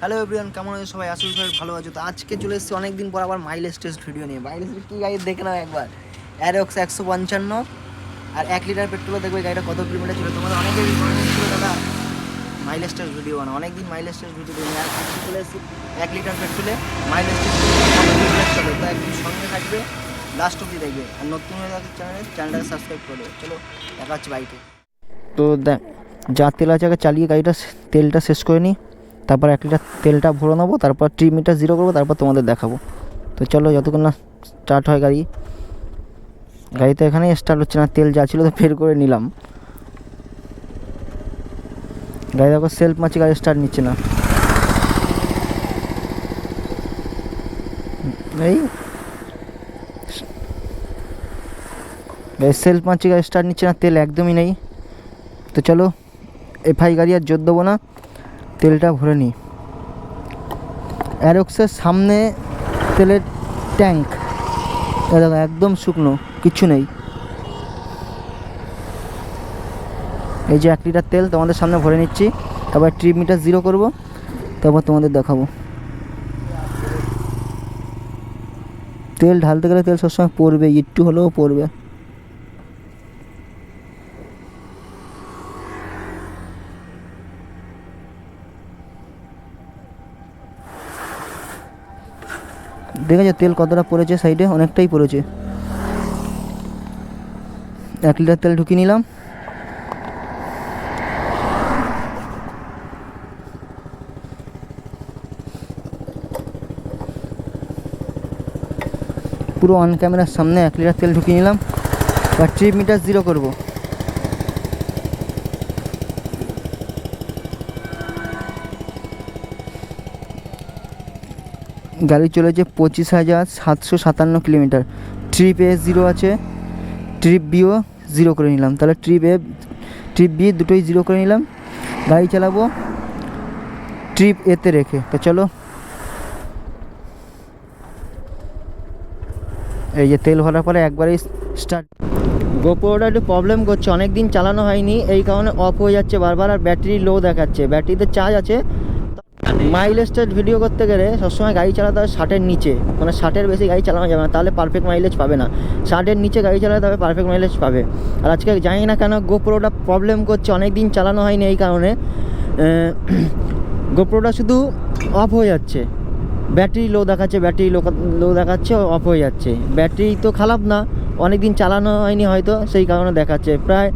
Hello everyone কেমন আছো সবাই? আসলে সবাই ভালো আছো। তো আজকে চলে এসেছি অনেকদিন পর আবার মাইলেজ টেস্ট ভিডিও নিয়ে। মাইলেজ কী গাড়ি দেখে নাও একবার। অ্যারক্স একশো পঞ্চান্ন আর এক লিটার পেট্রোলে দেখবে গাড়িটা কত কিলোমিটার ছিল তোমাদের ছিল, দাদা মাইলেজ টেস্ট ভিডিও বানাও। অনেকদিন মাইলেজ টেস্ট ভিডিও দিই আর আজকে চলে এসেছি এক লিটার পেট্রোলে মাইলেজ টেস্ট চলে তো একদম সঙ্গে থাকবে লাস্ট অব্দি দেখবে। আর নতুন হয়ে থাকবে চ্যানেলে চ্যানেলটাকে সাবস্ক্রাইব করবে চলো, দেখা হচ্ছে বাইকে তো দেখ, যা তেল আছে আগে চালিয়ে গাড়িটা, তেলটা শেষ করে নিই তারপর এক লিটার তেলটা ভরে নেব, তারপর ট্রি মিটার জিরো করব, তারপর তোমাদের দেখাবো। তো চলো যতক্ষণ না স্টার্ট হয় গাড়ি গাড়ি তো এখানেই স্টার্ট হচ্ছে না, তেল যা ছিল তো ফের করে নিলাম। গাড়ি দেখো সেলফ মাছি গাড়ি স্টার্ট নিচ্ছে না। এই। গাড়ি সেলফ মাছি গাড়ি স্টার্ট নিচ্ছে না, তেল একদমই নেই। তো চলো, এফআই গাড়ি আর জোর দেবো না। তেলটা ভরে নিই। অ্যারক্সের সামনে তেলের ট্যাঙ্ক। একদম শুকনো কিচ্ছু নেই। এই যে এক লিটার তেল তোমাদের সামনে ভরে নিচ্ছি। তারপর ট্রিপ মিটার জিরো করব, তারপর তোমাদের দেখাবো। তেল ঢালতে গেলে তেল সবসময় পড়বে, একটু হলেও পড়বে। দেখেছ তেল কতটা পড়েছে সাইডে অনেকটাই পড়েছে। এক লিটার তেল ঢুকিয়ে নিলাম। পুরো অন ক্যামেরার সামনে এক লিটার তেল ঢুকিয়ে নিলাম। আর ট্রিপ মিটার জিরো করব। গাড়ি চলেছে পঁচিশ হাজার সাতশো সাতান্ন কিলোমিটার। ট্রিপ এ জিরো আছে ট্রিপ বিও জিরো করে নিলাম। তাহলে ট্রিপ এ ট্রিপ বি দুটোই জিরো করে নিলাম। গাড়ি চালাবো ট্রিপ এতে রেখে। তো চলো। এই যে তেল ভরার পরে একবারেই স্টার্ট গোপোটা একটু প্রবলেম করছে অনেক দিন চালানো হয়নি। এই কারণে অফ হয়ে যাচ্ছে বারবার আর ব্যাটারি লো দেখাচ্ছে। ব্যাটারিতে চার্জ আছে মাইলেজটা ভিডিও করতে গেলে সবসময় গাড়ি চালাতে হবে ষাটের নিচে। মানে ষাটের বেশি গাড়ি চালানো যাবে না, তাহলে পারফেক্ট মাইলেজ পাবে না। ষাটের নিচে গাড়ি চালাতে হবে পারফেক্ট মাইলেজ পাবে। আর আজকে জানি না কেন গোপ্রোটা প্রবলেম করছে অনেক দিন চালানো হয়নি এই কারণে। গোপ্রোটা শুধু অফ হয়ে যাচ্ছে। ব্যাটারি লো দেখাচ্ছে, ব্যাটারি লো লো দেখাচ্ছে অফ হয়ে যাচ্ছে। ব্যাটারি তো খারাপ না অনেক দিন চালানো হয়নি হয়তো, সেই কারণে দেখাচ্ছে। প্রায়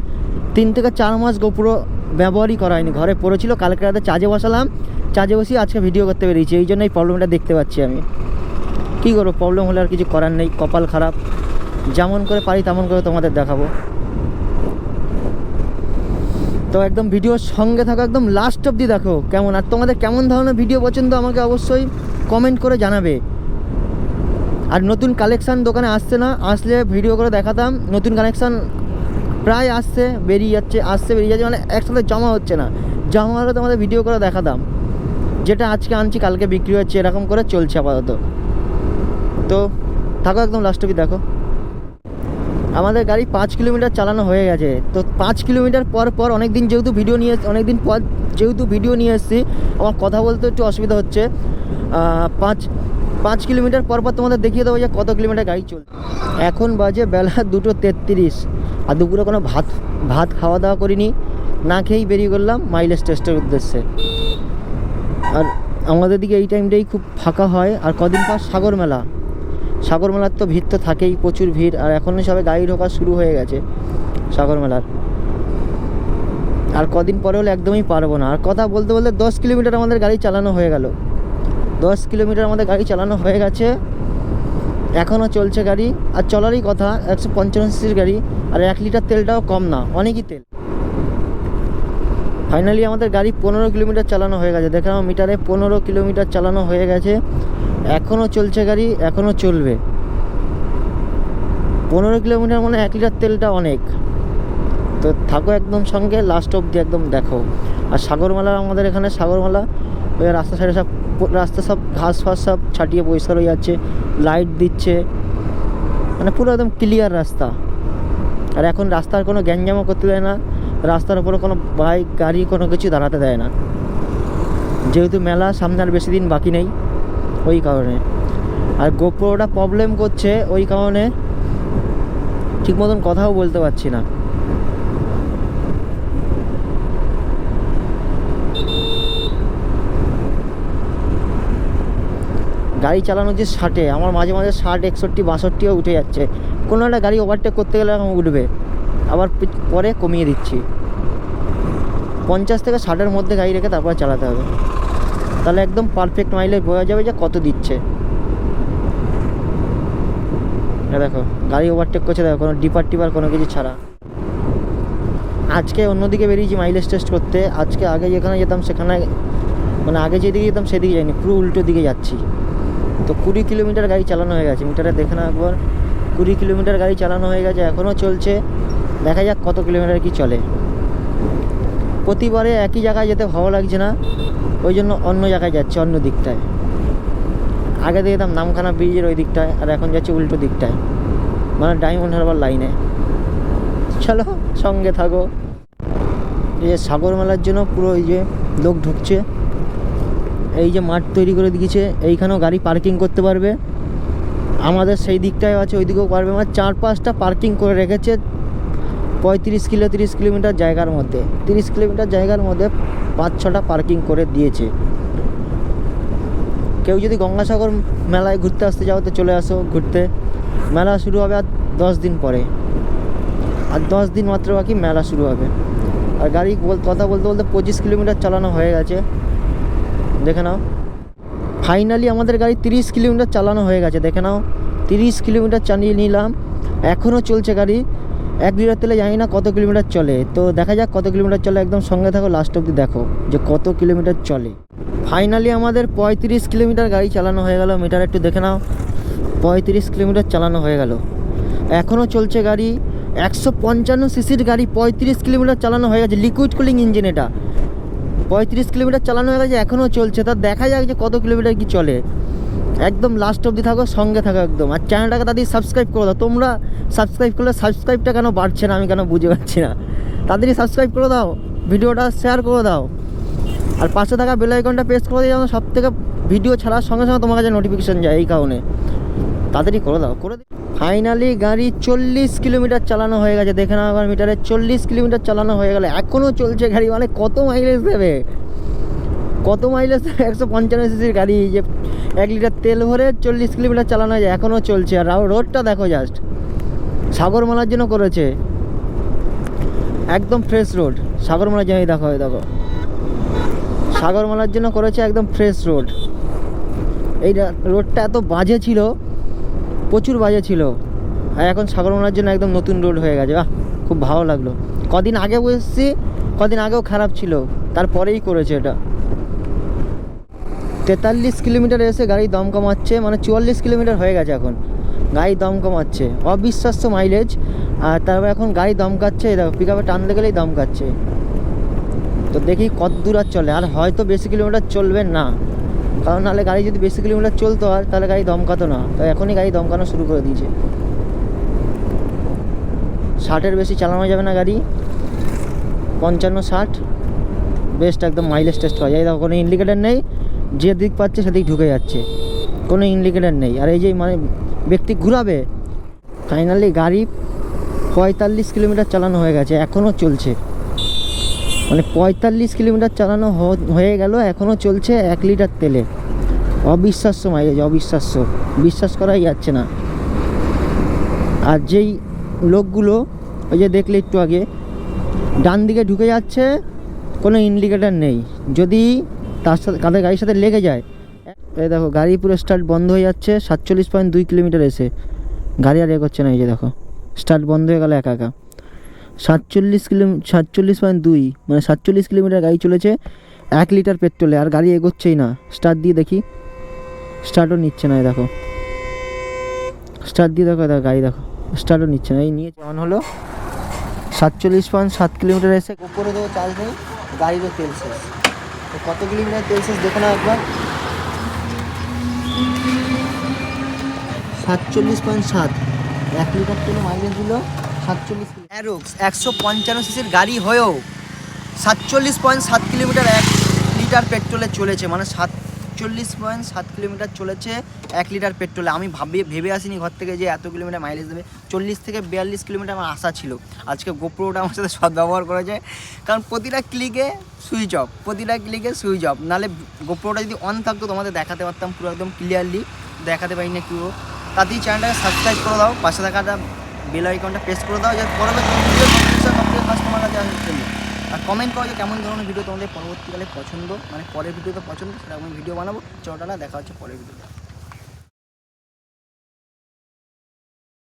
তিন থেকে চার মাস গোপুরো ব্যবহারই করা হয়নি। ঘরে পড়েছিল, কালকে রাতে চার্জে বসালাম। চার্জে বসিয়ে আজকে ভিডিও করতে পেরেছি এই জন্য এই প্রবলেমটা দেখতে পাচ্ছি আমি। কী করব প্রবলেম হলে আর কিছু করার নেই, কপাল খারাপ। যেমন করে পারি তেমন করে তোমাদের দেখাবো। তো একদম ভিডিওর সঙ্গে থাকো, একদম লাস্ট অবধি দেখো কেমন। আর তোমাদের কেমন ধরনের ভিডিও পছন্দ আমাকে অবশ্যই কমেন্ট করে জানাবে। আর নতুন কালেকশান দোকানে আসছে না, আসলে ভিডিও করে দেখাতাম। নতুন কালেকশান প্রায় আসছে, বেরিয়ে যাচ্ছে, আসছে, বেরিয়ে যাচ্ছে মানে একসাথে জমা হচ্ছে না। জমা হলে তোমাদের ভিডিও করে দেখাতাম, যেটা আজকে আনছি, কালকে বিক্রি হচ্ছে, এরকম করে চলছে আপাতত। তো থাকো একদম লাস্ট অবধি, দেখো। আমাদের গাড়ি পাঁচ কিলোমিটার চালানো হয়ে গেছে। তো পাঁচ কিলোমিটার পর পর অনেক দিন যেহেতু ভিডিও নিয়ে অনেক দিন পর যেহেতু ভিডিও নিয়ে এসেছি, আমার কথা বলতে একটু অসুবিধা হচ্ছে। পাঁচ পাঁচ কিলোমিটার পর পর তোমাদের দেখিয়ে দেবো যে কত কিলোমিটার গাড়ি চলছে এখন বাজে বেলা দুটো তেত্রিশ। আর দুপুরে কোনো ভাত ভাত খাওয়া দাওয়া করিনি, না খেয়েই বেরিয়ে করলাম মাইলেজ টেস্টের উদ্দেশ্যে। আর আমাদের দিকে এই টাইমটাই খুব ফাঁকা হয়, আর কদিন পর সাগর মেলা। সাগর মেলার তো ভিড় তো থাকেই, প্রচুর ভিড়, আর এখনই সবে গাড়ি ঢোকা শুরু হয়ে গেছে সাগর মেলার। আর কদিন পরে হলে একদমই পারব না। আর কথা বলতে বলতে দশ কিলোমিটার আমাদের গাড়ি চালানো হয়ে গেল। দশ কিলোমিটার আমাদের গাড়ি চালানো হয়ে গেছে এখনও চলছে গাড়ি, আর চলারই কথা, একশো পঞ্চান্ন সিসির গাড়ি, আর এক লিটার তেলটাও কম না, অনেকই তেল। ফাইনালি আমাদের গাড়ি পনেরো কিলোমিটার চালানো হয়ে গেছে। দেখলাম মিটারে পনেরো কিলোমিটার চালানো হয়ে গেছে। এখনও চলছে গাড়ি, এখনও চলবে। পনেরো কিলোমিটার মানে এক লিটার তেলটা অনেক। তো থাকো একদম সঙ্গে লাস্ট অবধি একদম দেখো। আর সাগরমালা, আমাদের এখানে সাগরমালা, ওই রাস্তা সাইডে সব, রাস্তা সব ঘাস ফাস সব ছাটিয়ে পরিষ্কার হয়ে যাচ্ছে। লাইট দিচ্ছে। মানে পুরো একদম ক্লিয়ার রাস্তা। আর এখন রাস্তার কোনো গ্যাঞ্জামও করতে দেয় না। রাস্তার উপরে কোনো বাইক গাড়ি, কোনো কিছু দাঁড়াতে দেয় না। যেহেতু মেলা, সামনে আর বেশি দিন বাকি নেই, ওই কারণে। আর গোপ্রোটা প্রবলেম করছে, ওই কারণে ঠিক মতন কথাও বলতে পারছি না। গাড়ি চালানো যে ষাটে আমার মাঝে মাঝে ষাট একষট্টি, বাষট্টিও উঠে যাচ্ছে। কোনো একটা গাড়ি ওভারটেক করতে গেলে উঠবে। আবার পরে কমিয়ে দিচ্ছি। পঞ্চাশ থেকে ষাটের মধ্যে গাড়ি রেখে তারপর চালাতে হবে। তাহলে একদম পারফেক্ট মাইলেজ বোঝা যাবে যে কত দিচ্ছে। দেখো, গাড়ি ওভারটেক করছে, দেখো, কোনো ডিপার টিপার কোনো কিছু ছাড়া। আজকে অন্যদিকে বেরিয়েছি মাইলেজ টেস্ট করতে। আজকে আগে যেখানে যেতাম সেখানে মানে আগে যেদিকে যেতাম সেদিকে যাইনি, পুরো উল্টো দিকে যাচ্ছি। তো কুড়ি কিলোমিটার গাড়ি চালানো হয়ে গেছে। মিটারে দেখে না একবার। কুড়ি কিলোমিটার গাড়ি চালানো হয়ে গেছে, এখনও চলছে। দেখা যাক কত কিলোমিটার কি চলে। প্রতিবারে একই জায়গায় যেতে ভালো লাগছে না, ওই জন্য অন্য জায়গায় যাচ্ছে, অন্য দিকটায়। আগে দিয়ে যেতাম নামখানা ব্রিজের ওই দিকটায়, আর এখন যাচ্ছে উল্টো দিকটায়। মানে ডায়মন্ড হারবার লাইনে চলো, সঙ্গে থাকো। এই যে সাগর মেলার জন্য পুরো এই যে লোক ঢুকছে। এই যে মাঠ তৈরি করে দিয়েছে, এইখানেও গাড়ি পার্কিং করতে পারবে। আমাদের সেই দিকটাই আছে ওই দিকেও পারবে। মানে চার পাঁচটা পার্কিং করে রেখেছে পঁয়ত্রিশ কিলো, তিরিশ কিলোমিটার জায়গার মধ্যে। তিরিশ কিলোমিটার জায়গার মধ্যে পাঁচ ছটা পার্কিং করে দিয়েছে। কেউ যদি গঙ্গাসাগর মেলায় ঘুরতে আসতে যাও, তো চলে আসো ঘুরতে। মেলা শুরু হবে আর দশ দিন পরে। আর দশ দিন মাত্র বাকি মেলা শুরু হবে। আর গাড়ি বল- কথা বলতে বলতে পঁচিশ কিলোমিটার চালানো হয়ে গেছে। দেখে নাও। ফাইনালি আমাদের গাড়ি তিরিশ কিলোমিটার চালানো হয়ে গেছে, দেখে নাও। তিরিশ কিলোমিটার চালিয়ে নিলাম। এখনও চলছে গাড়ি। এক লিটার তেলে জানি না কত কিলোমিটার চলে। তো দেখা যাক কত কিলোমিটার চলে। একদম সঙ্গে থাকো লাস্ট অব্দি দেখো যে কত কিলোমিটার চলে। ফাইনালি আমাদের পঁয়ত্রিশ কিলোমিটার গাড়ি চালানো হয়ে গেল। মিটার একটু দেখে নাও। পঁয়ত্রিশ কিলোমিটার চালানো হয়ে গেল। এখনও চলছে গাড়ি। একশো পঞ্চান্ন সিসির গাড়ি পঁয়ত্রিশ কিলোমিটার চালানো হয়ে গেছে। লিকুইড কুলিং ইঞ্জিন এটা। পঁয়ত্রিশ কিলোমিটার চালানো হয়ে গেছে, এখনও চলছে। তা দেখা যাক যে কত কিলোমিটার কি চলে। একদম লাস্ট অবধি থাকো, সঙ্গে থাকো একদম। আর চ্যানেলটাকে তাদের সাবস্ক্রাইব করে দাও। তোমরা সাবস্ক্রাইব করলে সাবস্ক্রাইবটা কেন বাড়ছে না, আমি কেন বুঝে পাচ্ছি না। তাদেরই সাবস্ক্রাইব করে দাও, ভিডিওটা শেয়ার করে দাও। আর পাশে থাকা বেল আইকনটা প্রেস করে দিয়ে সব থেকে ভিডিও ছাড়ার সঙ্গে সঙ্গে তোমার কাছে নোটিফিকেশন যায় এই কারণে। তাড়াতাড়ি করে দাও, করে ফাইনালি গাড়ি চল্লিশ কিলোমিটার চালানো হয়ে গেছে। দেখে নাও আমার মিটারে চল্লিশ কিলোমিটার চালানো হয়ে গেলে। এখনও চলছে গাড়ি মানে কত মাইলেজ দেবে? কত মাইলেজ দেবে? একশো পঞ্চান্ন সিসির গাড়ি, যে এক লিটার তেল ভরে চল্লিশ কিলোমিটার চালানো হয়েছে এখনও চলছে। আর রোডটা দেখো জাস্ট সাগরমালার জন্য করেছে। একদম ফ্রেশ রোড সাগরমালার জন্য দেখো দেখো। সাগরমালার জন্য করেছে একদম ফ্রেশ রোড এই রোডটা এত বাজে ছিল প্রচুর বাজে ছিল। আর এখন সাগরমালার জন্য একদম নতুন রোড হয়ে গেছে। বাহ খুব ভালো লাগল। কদিন আগে এসেছি, কদিন আগেও খারাপ ছিল। তারপরেই করেছে এটা। তেতাল্লিশ কিলোমিটার এসে গাড়ি দম কমাচ্ছে মানে চুয়াল্লিশ কিলোমিটার হয়ে গেছে এখন। গাড়ি দম কমাচ্ছে। অবিশ্বাস্য মাইলেজ আর তারপর এখন গাড়ি দমকাচ্ছে দেখো পিক আপে টানতে গেলেই দমকাচ্ছে তো দেখি কত দূর আর চলে। আর হয়তো বেশি কিলোমিটার চলবে না। কারণ নাহলে গাড়ি যদি বেশি কিলোমিটার চলতো আর, তাহলে গাড়ি দমকাতো না। তো এখনই গাড়ি দমকানো শুরু করে দিয়েছে। ষাটের বেশি চালানো যাবে না গাড়ি। পঞ্চান্ন ষাট। বেস্ট একদম মাইলেজ টেস্ট হয় এই দেখো, কোনো ইন্ডিকেটার নেই। যে দিক পাচ্ছে সেদিক ঢুকে যাচ্ছে। কোনো ইন্ডিকেটার নেই। আর এই যে মানে ব্যক্তি ঘুরাবে ফাইনালি গাড়ি পঁয়তাল্লিশ কিলোমিটার চালানো হয়ে গেছে। এখনও চলছে। মানে পঁয়তাল্লিশ কিলোমিটার চালানো হয়ে গেল, এখনও চলছে এক লিটার তেলে। অবিশ্বাস্য মাইলেজ, অবিশ্বাস্য। বিশ্বাস করাই যাচ্ছে না। আর যেই লোকগুলো, ওই যে দেখলে একটু আগে, ডান দিকে ঢুকে যাচ্ছে, কোনো ইন্ডিকেটার নেই। যদি তার সাথে কাদের গাড়ির সাথে লেগে যায় এই দেখো, গাড়ি পুরো স্টার্ট বন্ধ হয়ে যাচ্ছে, সাতচল্লিশ পয়েন্ট দুই কিলোমিটার এসে। গাড়ি আর এ করছে না, এই যে দেখো। স্টার্ট বন্ধ হয়ে গেল একা একা। সাতচল্লিশ কিলো, সাতচল্লিশ পয়েন্ট দুই মানে সাতচল্লিশ কিলোমিটার গাড়ি চলেছে, এক লিটার পেট্রোলে, আর গাড়ি এগোচ্ছেই না। স্টার্ট দিয়ে দেখি। স্টার্টও নিচ্ছে না দেখো। স্টার্ট দিয়ে দেখো দেখো, গাড়ি দেখো। স্টার্টও নিচ্ছে না। এই নিয়ে অন হলো। সাতচল্লিশ পয়েন্ট সাত কিলোমিটার এসে উপরে দেবো চার্জ নেই, গাড়িরও তেল শেষ। তো কত কিলোমিটার তেল শেষ দেখো না একবার। সাতচল্লিশ পয়েন্ট সাত, এক লিটার তেলে মাইলেজ দিল। সাতচল্লিশ অ্যারোক্স একশো পঞ্চান্ন সিসির গাড়ি হয়েও সাতচল্লিশ পয়েন্ট সাত কিলোমিটার এক লিটার পেট্রোলে চলেছে মানে সাতচল্লিশ পয়েন্ট সাত কিলোমিটার চলেছে এক লিটার পেট্রোলে। আমি ভাবি, ভেবে আসিনি ঘর থেকে যে এত কিলোমিটার মাইলেজ দেবে। চল্লিশ থেকে বিয়াল্লিশ কিলোমিটার আমার আশা ছিল। আজকে গোপ্রোটা আমার সাথে সদ্ব্যবহার করেছে। কারণ প্রতিটা ক্লিকে সুইচ অফ প্রতিটা ক্লিকে সুইচ অফ নাহলে গোপ্রোটা যদি অন থাকতো, তোমাদের দেখাতে পারতাম পুরো একদম ক্লিয়ারলি দেখাতে পারি না কিও তাতেই চ্যানেলটাকে সাবস্ক্রাইব করে দাও। পাশে থাকাটা বেল আইকনটা প্রেস করে দাও, যাতে পরবর্তী ভিডিও সবথেকে ফার্স্ট তোমার কাছে আসার জন্য। আর কমেন্ট করো যে কেমন ধরনের ভিডিও তোমাদের পরবর্তীকালে পছন্দ মানে পরের ভিডিওতে পছন্দ, সেরকম ভিডিও বানাবো। চটালা দেখা হচ্ছে পরের ভিডিওতে